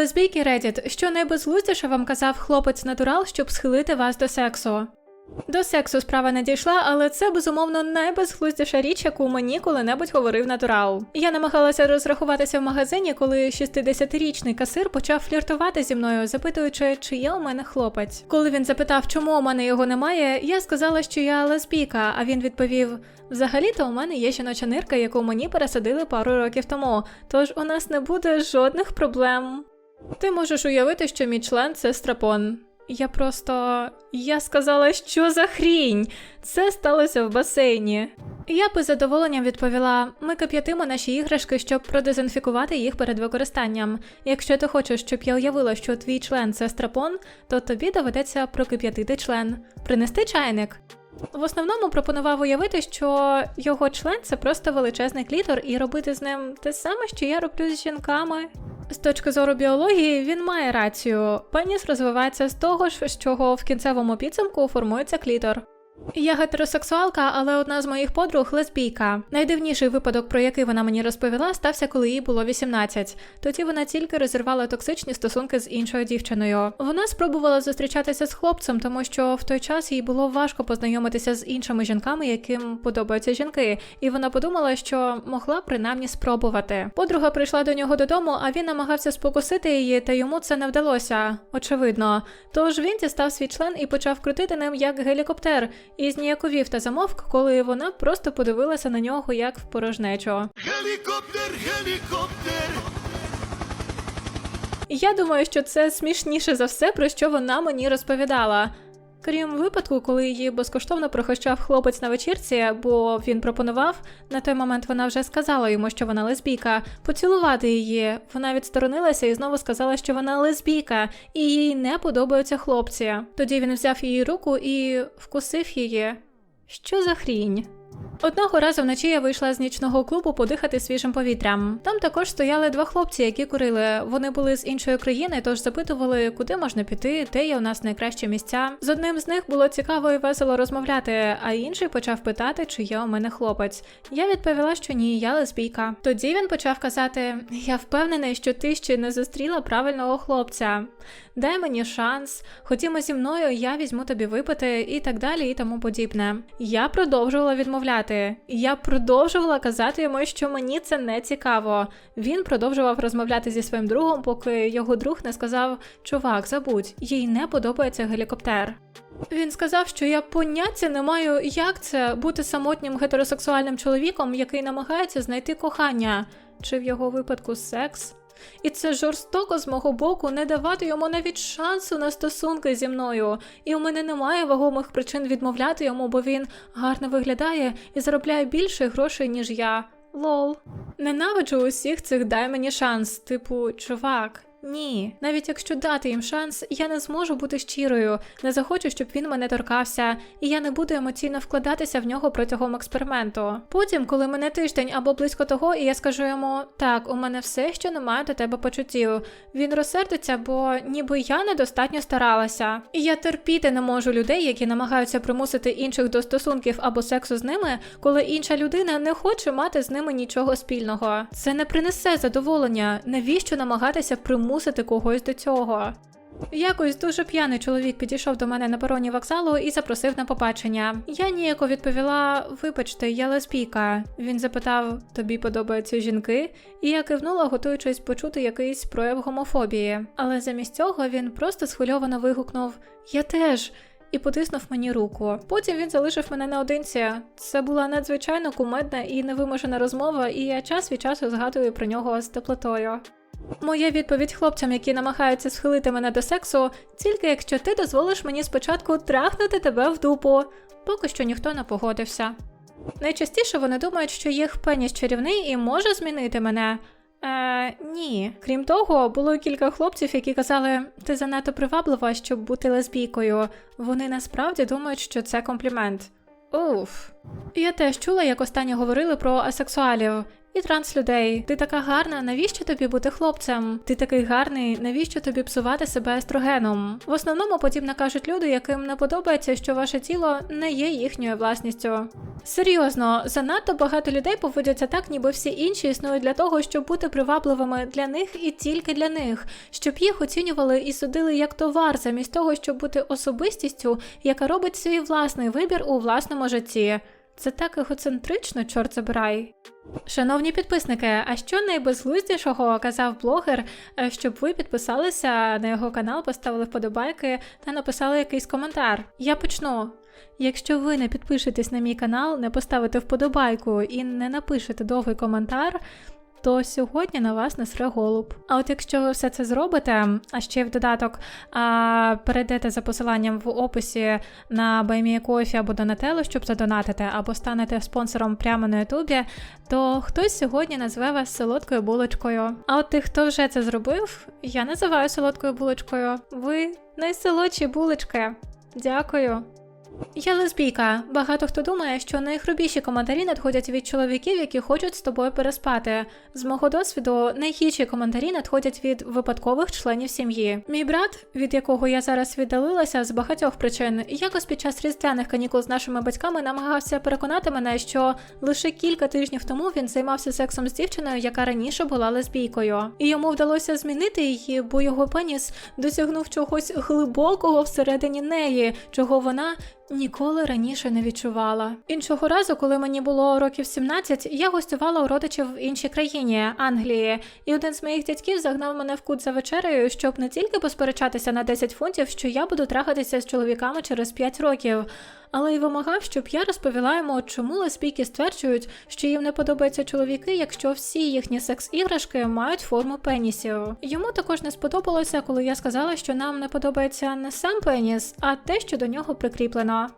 Лесбійки Reddit, що найбезглуздіше вам казав хлопець натурал, щоб схилити вас до сексу. До сексу справа не дійшла, але це безумовно найбезглуздіша річ, яку мені коли-небудь говорив натурал. Я намагалася розрахуватися в магазині, коли 60-річний касир почав фліртувати зі мною, запитуючи, чи є у мене хлопець. Коли він запитав, чому у мене його немає, я сказала, що я лесбійка, а він відповів: Взагалі-то у мене є жіноча нирка, яку мені пересадили пару років тому, тож у нас не буде жодних проблем. Ти можеш уявити, що мій член це страпон. Я просто. Я сказала, що за хрінь? Це сталося в басейні. Я би задоволенням відповіла: ми кип'ятимо наші іграшки, щоб продезінфікувати їх перед використанням. Якщо ти хочеш, щоб я уявила, що твій член це страпон, то тобі доведеться прокип'ятити член, принести чайник. В основному пропонував уявити, що його член це просто величезний клітор, і робити з ним те саме, що я роблю з жінками. З точки зору біології, він має рацію. Пеніс розвивається з того ж, з чого в кінцевому підсумку формується клітор. Я гетеросексуалка, але одна з моїх подруг лесбійка. Найдивніший випадок, про який вона мені розповіла, стався, коли їй було 18. Тоді вона тільки розірвала токсичні стосунки з іншою дівчиною. Вона спробувала зустрічатися з хлопцем, тому що в той час їй було важко познайомитися з іншими жінками, яким подобаються жінки, і вона подумала, що могла принаймні спробувати. Подруга прийшла до нього додому, а він намагався спокусити її, та йому це не вдалося. Очевидно. Тож він дістав свій член і почав крутити ним як гелікоптер, і зніяковів та замовк, коли вона просто подивилася на нього як в порожнечу. Гелікоптер, гелікоптер. Я думаю, що це смішніше за все, про що вона мені розповідала. Крім випадку, коли її безкоштовно прохищав хлопець на вечірці, бо він пропонував, на той момент вона вже сказала йому, що вона лесбійка, поцілувати її. Вона відсторонилася і знову сказала, що вона лесбійка, і їй не подобаються хлопці. Тоді він взяв її руку і вкусив її. Що за хрінь? Одного разу вночі я вийшла з нічного клубу подихати свіжим повітрям. Там також стояли два хлопці, які курили. Вони були з іншої країни, тож запитували, куди можна піти, де є у нас найкращі місця. З одним з них було цікаво і весело розмовляти, а інший почав питати, чи є у мене хлопець. Я відповіла, що ні, я лесбійка. Тоді він почав казати: Я впевнений, що ти ще не зустріла правильного хлопця. Дай мені шанс, ходімо зі мною, я візьму тобі випити і так далі, і тому подібне. Я продовжувала відмовляти. Я продовжувала казати йому, що мені це не цікаво. Він продовжував розмовляти зі своїм другом, поки його друг не сказав: Чувак, забудь, їй не подобається гелікоптер. Він сказав, що я поняття не маю, як це бути самотнім гетеросексуальним чоловіком, який намагається знайти кохання, чи в його випадку секс. І це жорстоко з мого боку не давати йому навіть шансу на стосунки зі мною. І у мене немає вагомих причин відмовляти йому, бо він гарно виглядає і заробляє більше грошей, ніж я. Лол. Ненавиджу усіх цих дай мені шанс, типу, чувак. Ні, навіть якщо дати їм шанс, я не зможу бути щирою, не захочу, щоб він мене торкався, і я не буду емоційно вкладатися в нього протягом експерименту. Потім, коли мене тиждень або близько того, і я скажу йому: так, у мене все, що немає до тебе почуттів. Він розсердиться, бо ніби я недостатньо старалася. І я терпіти не можу людей, які намагаються примусити інших до стосунків або сексу з ними, коли інша людина не хоче мати з ними нічого спільного. Це не принесе задоволення. Навіщо намагатися примусити когось до цього? Якось дуже п'яний чоловік підійшов до мене на пероні вокзалу і запросив на побачення. Я ніяко відповіла: Вибачте, я лесбійка. Він запитав: Тобі подобаються жінки? І я кивнула, готуючись почути якийсь прояв гомофобії. Але замість цього він просто схвильовано вигукнув: Я теж. І потиснув мені руку. Потім він залишив мене наодинці. Це була надзвичайно кумедна і невимушена розмова, і я час від часу згадую про нього з теплотою. Моя відповідь хлопцям, які намагаються схилити мене до сексу, тільки якщо ти дозволиш мені спочатку трахнути тебе в дупу. Поки що ніхто не погодився. Найчастіше вони думають, що їх пеніс чарівний і може змінити мене. Е, ні. Крім того, було кілька хлопців, які казали, ти занадто приваблива, щоб бути лесбійкою. Вони насправді думають, що це комплімент. Уф. Я теж чула, як останні говорили про асексуалів, І транслюдей. Ти така гарна, навіщо тобі бути хлопцем? Ти такий гарний, навіщо тобі псувати себе естрогеном? В основному подібне кажуть люди, яким не подобається, що ваше тіло не є їхньою власністю. Серйозно, занадто багато людей поводяться так, ніби всі інші існують для того, щоб бути привабливими для них і тільки для них, щоб їх оцінювали і судили як товар, замість того, щоб бути особистістю, яка робить свій власний вибір у власному житті. Це так егоцентрично, чорт забирай. Шановні підписники, а що найбезглуздішого казав блогер, е, щоб ви підписалися на його канал, поставили вподобайки та написали якийсь коментар? Я почну. Якщо ви не підпишетесь на мій канал, не поставите вподобайку і не напишете довгий коментар, то сьогодні на вас насре голуб. А от якщо ви все це зробите, а ще в додаток а, перейдете за посиланням в описі на BuyMeACoffee або Donatello, щоб задонатити, або станете спонсором прямо на Ютубі, то хтось сьогодні назве вас солодкою булочкою. А от тих, хто вже це зробив, я називаю солодкою булочкою. Ви найсолодші булочки. Дякую. Я лесбійка. Багато хто думає, що найхрубіші коментарі надходять від чоловіків, які хочуть з тобою переспати. З мого досвіду, найгірші коментарі надходять від випадкових членів сім'ї. Мій брат, від якого я зараз віддалилася з багатьох причин, якось під час різдвяних канікул з нашими батьками намагався переконати мене, що лише кілька тижнів тому він займався сексом з дівчиною, яка раніше була лесбійкою. І йому вдалося змінити її, бо його пеніс досягнув чогось глибокого всередині неї, чого вона ніколи раніше не відчувала. Іншого разу, коли мені було років 17, я гостювала у родичів в іншій країні Англії, і один з моїх дядьків загнав мене в кут за вечерею, щоб не тільки посперечатися на 10 фунтів, що я буду трахатися з чоловіками через 5 років. Але й вимагав, щоб я розповіла йому, чому лесбійки стверджують, що їм не подобаються чоловіки, якщо всі їхні секс-іграшки мають форму пенісів. Йому також не сподобалося, коли я сказала, що нам не подобається не сам пеніс, а те, що до нього прикріплено.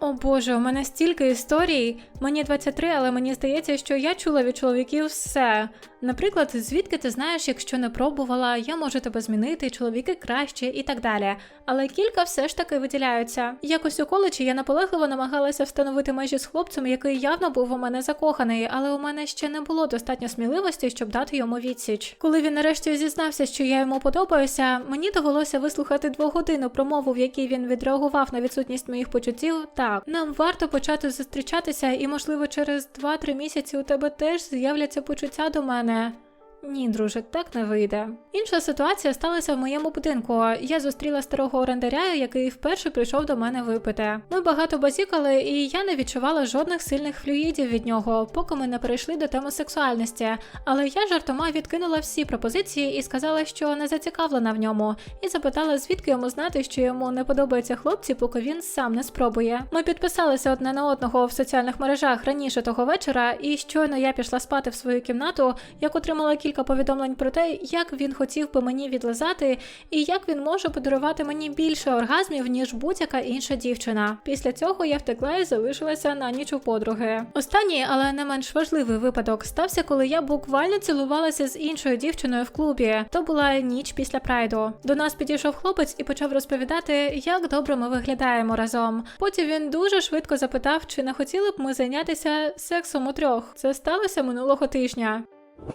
О боже, у мене стільки історій. Мені 23, але мені здається, що я чула від чоловіків все. Наприклад, звідки ти знаєш, якщо не пробувала, я можу тебе змінити, чоловіки краще і так далі. Але кілька все ж таки виділяються. Якось у коледжі я наполегливо намагалася встановити межі з хлопцем, який явно був у мене закоханий, але у мене ще не було достатньо сміливості, щоб дати йому відсіч. Коли він нарешті зізнався, що я йому подобаюся, мені довелося вислухати двогодинну промову, в якій він відреагував на відсутність моїх почуттів. Так, нам варто почати зустрічатися, і, можливо, через 2-3 місяці у тебе теж з'являться почуття до мене. Yeah. Ні, друже, так не вийде. Інша ситуація сталася в моєму будинку. Я зустріла старого орендаря, який вперше прийшов до мене випити. Ми багато базікали, і я не відчувала жодних сильних флюїдів від нього, поки ми не перейшли до теми сексуальності. Але я жартома відкинула всі пропозиції і сказала, що не зацікавлена в ньому, і запитала, звідки йому знати, що йому не подобаються хлопці, поки він сам не спробує. Ми підписалися одне на одного в соціальних мережах раніше того вечора, і щойно я пішла спати в свою кімнату, як отримала кілька повідомлень про те, як він хотів би мені відлизати, і як він може подарувати мені більше оргазмів, ніж будь-яка інша дівчина. Після цього я втекла і залишилася на ніч у подруги. Останній, але не менш важливий випадок стався, коли я буквально цілувалася з іншою дівчиною в клубі. То була ніч після прайду. До нас підійшов хлопець і почав розповідати, як добре ми виглядаємо разом. Потім він дуже швидко запитав, чи не хотіли б ми зайнятися сексом у трьох. Це сталося минулого тижня.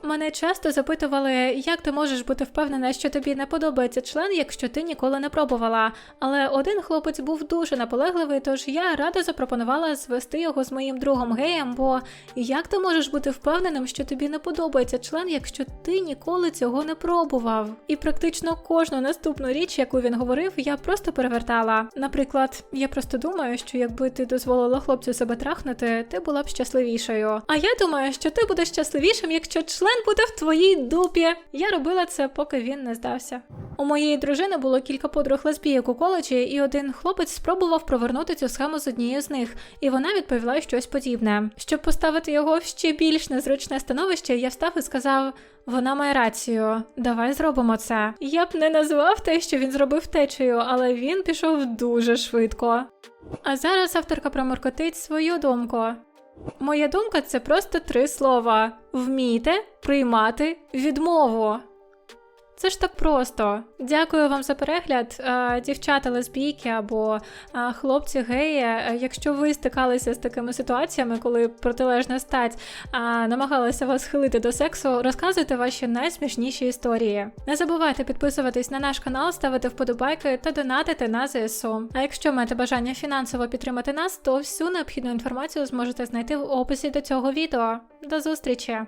Мене часто запитували, як ти можеш бути впевнена, що тобі не подобається член, якщо ти ніколи не пробувала. Але один хлопець був дуже наполегливий, тож я радо запропонувала звести його з моїм другом геєм, бо як ти можеш бути впевненим, що тобі не подобається член, якщо ти ніколи цього не пробував? І практично кожну наступну річ, яку він говорив, я просто перевертала. Наприклад, я просто думаю, що якби ти дозволила хлопцю себе трахнути, ти була б щасливішою. А я думаю, що ти будеш щасливішим, якщо член буде в твоїй дупі. Я робила це, поки він не здався. У моєї дружини було кілька подруг лесбійок у коледжі, і один хлопець спробував провернути цю схему з однією з них, і вона відповіла щось подібне. Щоб поставити його в ще більш незручне становище, я встав і сказав: вона має рацію, давай зробимо це. Я б не назвав те, що він зробив течею, але він пішов дуже швидко. А зараз авторка проморкотить свою думку. Моя думка це просто три слова: вмійте приймати відмову. Це ж так просто. Дякую вам за перегляд, Е, дівчата лесбійки або е, хлопці геї. Е, Якщо ви стикалися з такими ситуаціями, коли протилежна стать намагалася вас схилити до сексу, розказуйте ваші найсмішніші історії. Не забувайте підписуватись на наш канал, ставити вподобайки та донатити на ЗСУ. А якщо маєте бажання фінансово підтримати нас, то всю необхідну інформацію зможете знайти в описі до цього відео. До зустрічі!